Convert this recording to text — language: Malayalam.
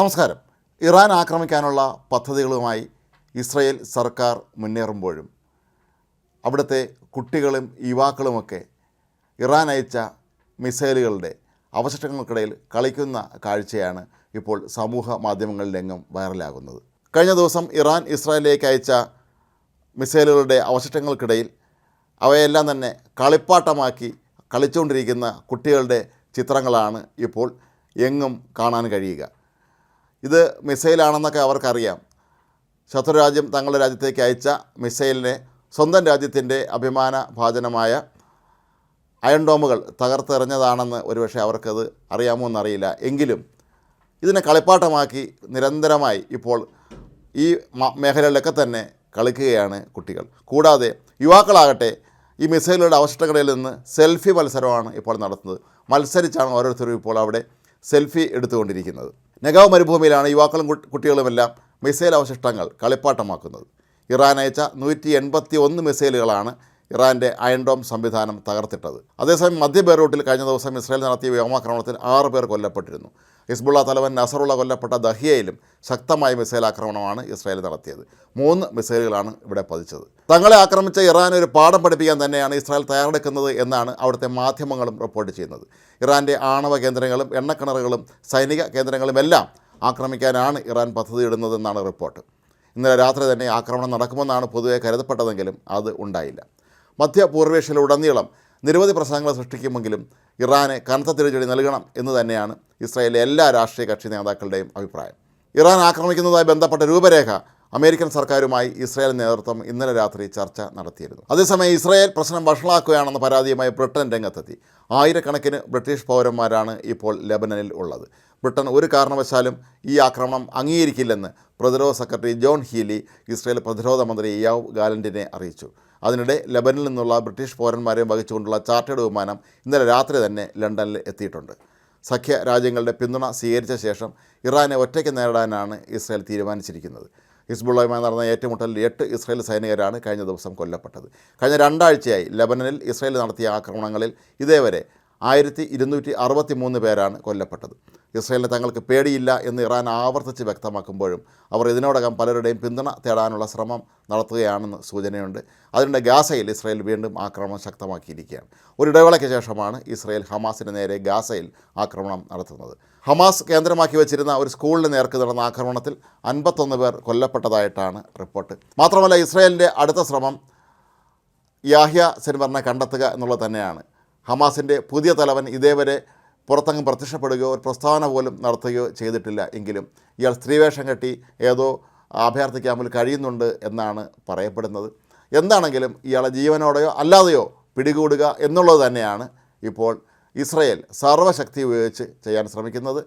നമസ്കാരം. ഇറാൻ ആക്രമിക്കാനുള്ള പദ്ധതികളുമായി ഇസ്രയേൽ സർക്കാർ മുന്നേറുമ്പോഴും അവിടുത്തെ കുട്ടികളും യുവാക്കളുമൊക്കെ ഇറാൻ അയച്ച മിസൈലുകളുടെ അവശിഷ്ടങ്ങൾക്കിടയിൽ കളിക്കുന്ന കാഴ്ചയാണ് ഇപ്പോൾ സമൂഹ മാധ്യമങ്ങളിലെങ്ങും വൈറലാകുന്നത്. കഴിഞ്ഞ ദിവസം ഇറാൻ ഇസ്രായേലിലേക്ക് അയച്ച മിസൈലുകളുടെ അവശിഷ്ടങ്ങൾക്കിടയിൽ അവയെല്ലാം തന്നെ കളിപ്പാട്ടമാക്കി കളിച്ചുകൊണ്ടിരിക്കുന്ന കുട്ടികളുടെ ചിത്രങ്ങളാണ് ഇപ്പോൾ എങ്ങും കാണാൻ കഴിയുക. ഇത് മിസൈലാണെന്നൊക്കെ അവർക്കറിയാം. ശത്രുരാജ്യം തങ്ങളുടെ രാജ്യത്തേക്ക് അയച്ച മിസൈലിനെ സ്വന്തം രാജ്യത്തിന്റെ അഭിമാന ഭാജനമായ അയൺ ഡോമുകൾ തകർത്തെറിഞ്ഞതാണെന്ന് ഒരുപക്ഷെ അവർക്കത് അറിയാമോ എന്നറിയില്ല. എങ്കിലും ഇതിനെ കളിപ്പാട്ടമാക്കി നിരന്തരമായി ഇപ്പോൾ ഈ മേഖലകളിലൊക്കെ തന്നെ കളിക്കുകയാണ് കുട്ടികൾ. കൂടാതെ യുവാക്കളാകട്ടെ ഈ മിസൈലുകളുടെ അവശിഷ്ടങ്ങളിൽ നിന്ന് സെൽഫി മത്സരമാണ് ഇപ്പോൾ നടത്തുന്നത്. മത്സരിച്ചാണ് ഓരോരുത്തരും ഇപ്പോൾ അവിടെ സെൽഫി എടുത്തുകൊണ്ടിരിക്കുന്നത്. നെഗാവ് മരുഭൂമിയിലാണ് യുവാക്കളും കുട്ടി- കുട്ടികളുമെല്ലാം മിസൈൽ അവശിഷ്ടങ്ങൾ കളിപ്പാട്ടമാക്കുന്നത്. ഇറാൻ അയച്ച നൂറ്റി എൺപത്തി ഒന്ന് മിസൈലുകളാണ് ഇറാന്റെ അയൺഡോം സംവിധാനം തകർത്തിട്ടത്. അതേസമയം മധ്യ ബെയ്റൂട്ടിൽ കഴിഞ്ഞ ദിവസം ഇസ്രായേൽ നടത്തിയ വ്യോമാക്രമണത്തിൽ ആറ് പേർ കൊല്ലപ്പെട്ടിരുന്നു. ഹിസ്ബുള്ള തലവൻ നസറുള്ള കൊല്ലപ്പെട്ട ദഹിയയിലും ശക്തമായ മിസൈൽ ആക്രമണമാണ് ഇസ്രായേൽ നടത്തിയത്. മൂന്ന് മിസൈലുകളാണ് ഇവിടെ പതിച്ചത്. തങ്ങളെ ആക്രമിച്ച ഇറാൻ ഒരു പാഠം പഠിപ്പിക്കാൻ തന്നെയാണ് ഇസ്രായേൽ തയ്യാറെടുക്കുന്നത് എന്നാണ് അവിടുത്തെ മാധ്യമങ്ങളും റിപ്പോർട്ട് ചെയ്യുന്നത്. ഇറാന്റെ ആണവ കേന്ദ്രങ്ങളും എണ്ണക്കിണറുകളും സൈനിക കേന്ദ്രങ്ങളുമെല്ലാം ആക്രമിക്കാനാണ് ഇറാൻ പദ്ധതിയിടുന്നതെന്നാണ് റിപ്പോർട്ട്. ഇന്നലെ രാത്രി തന്നെ ആക്രമണം നടക്കുമെന്നാണ് പൊതുവെ കരുതപ്പെട്ടതെങ്കിലും അത് ഉണ്ടായില്ല. മധ്യപൂർവേഷ്യയിലുടനീളം നിരവധി പ്രശ്നങ്ങൾ സൃഷ്ടിക്കുമെങ്കിലും ഇറാന് കനത്ത തിരിച്ചടി നൽകണം എന്ന് തന്നെയാണ് ഇസ്രായേലിലെ എല്ലാ രാഷ്ട്രീയ കക്ഷി നേതാക്കളുടെയും അഭിപ്രായം. ഇറാൻ ആക്രമിക്കുന്നതുമായി ബന്ധപ്പെട്ട രൂപരേഖ അമേരിക്കൻ സർക്കാരുമായി ഇസ്രായേൽ നേതൃത്വം ഇന്നലെ രാത്രി ചർച്ച നടത്തിയിരുന്നു. അതേസമയം ഇസ്രായേൽ പ്രശ്നം വഷളാക്കുകയാണെന്ന പരാതിയുമായി ബ്രിട്ടൻ രംഗത്തെത്തി. ആയിരക്കണക്കിന് ബ്രിട്ടീഷ് പൗരന്മാരാണ് ഇപ്പോൾ ലെബനനിൽ ഉള്ളത്. ബ്രിട്ടൻ ഒരു കാരണവശാലും ഈ ആക്രമണം അംഗീകരിക്കില്ലെന്ന് പ്രതിരോധ സെക്രട്ടറി ജോൺ ഹീലി ഇസ്രായേൽ പ്രതിരോധ മന്ത്രി യാവ് ഗാലന്റിനെ അറിയിച്ചു. അതിനിടെ ലബനിൽ നിന്നുള്ള ബ്രിട്ടീഷ് പൗരന്മാരെയും വഹിച്ചുകൊണ്ടുള്ള ചാർട്ടേഡ് വിമാനം ഇന്നലെ രാത്രി തന്നെ ലണ്ടനിൽ എത്തിയിട്ടുണ്ട്. സഖ്യ രാജ്യങ്ങളുടെ പിന്തുണ സ്വീകരിച്ച ശേഷം ഇറാനെ ഒറ്റയ്ക്ക് നേരിടാനാണ് ഇസ്രായേൽ തീരുമാനിച്ചിരിക്കുന്നത്. ഹിസ്ബുള്ളയുമായി നടന്ന ഏറ്റുമുട്ടലിൽ എട്ട് ഇസ്രായേൽ സൈനികരാണ് കഴിഞ്ഞ ദിവസം കൊല്ലപ്പെട്ടത്. കഴിഞ്ഞ രണ്ടാഴ്ചയായി ലബനനിൽ ഇസ്രായേൽ നടത്തിയ ആക്രമണങ്ങളിൽ ഇതേവരെ ആയിരത്തി ഇരുന്നൂറ്റി അറുപത്തി മൂന്ന് പേരാണ് കൊല്ലപ്പെട്ടത്. ഇസ്രായേലിന് തങ്ങൾക്ക് പേടിയില്ല എന്ന് ഇറാൻ ആവർത്തിച്ച് വ്യക്തമാക്കുമ്പോഴും അവർ ഇതിനോടകം പലരുടെയും പിന്തുണ തേടാനുള്ള ശ്രമം നടത്തുകയാണെന്ന് സൂചനയുണ്ട്. അതിനിടെ ഗാസയിൽ ഇസ്രയേൽ വീണ്ടും ആക്രമണം ശക്തമാക്കിയിരിക്കുകയാണ്. ഒരിടവേളയ്ക്ക് ശേഷമാണ് ഇസ്രയേൽ ഹമാസിന് നേരെ ഗാസയിൽ ആക്രമണം നടത്തുന്നത്. ഹമാസ് കേന്ദ്രമാക്കി വെച്ചിരുന്ന ഒരു സ്കൂളിന് നേർക്ക് നടന്ന ആക്രമണത്തിൽ അൻപത്തൊന്ന് പേർ കൊല്ലപ്പെട്ടതായിട്ടാണ് റിപ്പോർട്ട്. മാത്രമല്ല ഇസ്രയേലിന്റെ അടുത്ത ശ്രമം യാഹ്യ സെൻവറിനെ കണ്ടെത്തുക എന്നുള്ളത് തന്നെയാണ്. ഹമാസിന്റെ പുതിയ തലവൻ ഇതേവരെ പുറത്തങ്ങ് പ്രത്യക്ഷപ്പെടുകയോ ഒരു പ്രസ്താവന പോലും നടത്തുകയോ ചെയ്തിട്ടില്ല എങ്കിലും ഇയാൾ സ്ത്രീവേഷം കെട്ടി ഏതോ അഭയാർത്ഥി ക്യാമ്പിൽ കഴിയുന്നുണ്ട് എന്നാണ് പറയപ്പെടുന്നത്. എന്താണെങ്കിലും ഇയാളെ ജീവനോടെയോ അല്ലാതെയോ പിടികൂടുക എന്നുള്ളത് തന്നെയാണ് ഇപ്പോൾ ഇസ്രയേൽ സർവശക്തി ഉപയോഗിച്ച് ചെയ്യാൻ ശ്രമിക്കുന്നത്.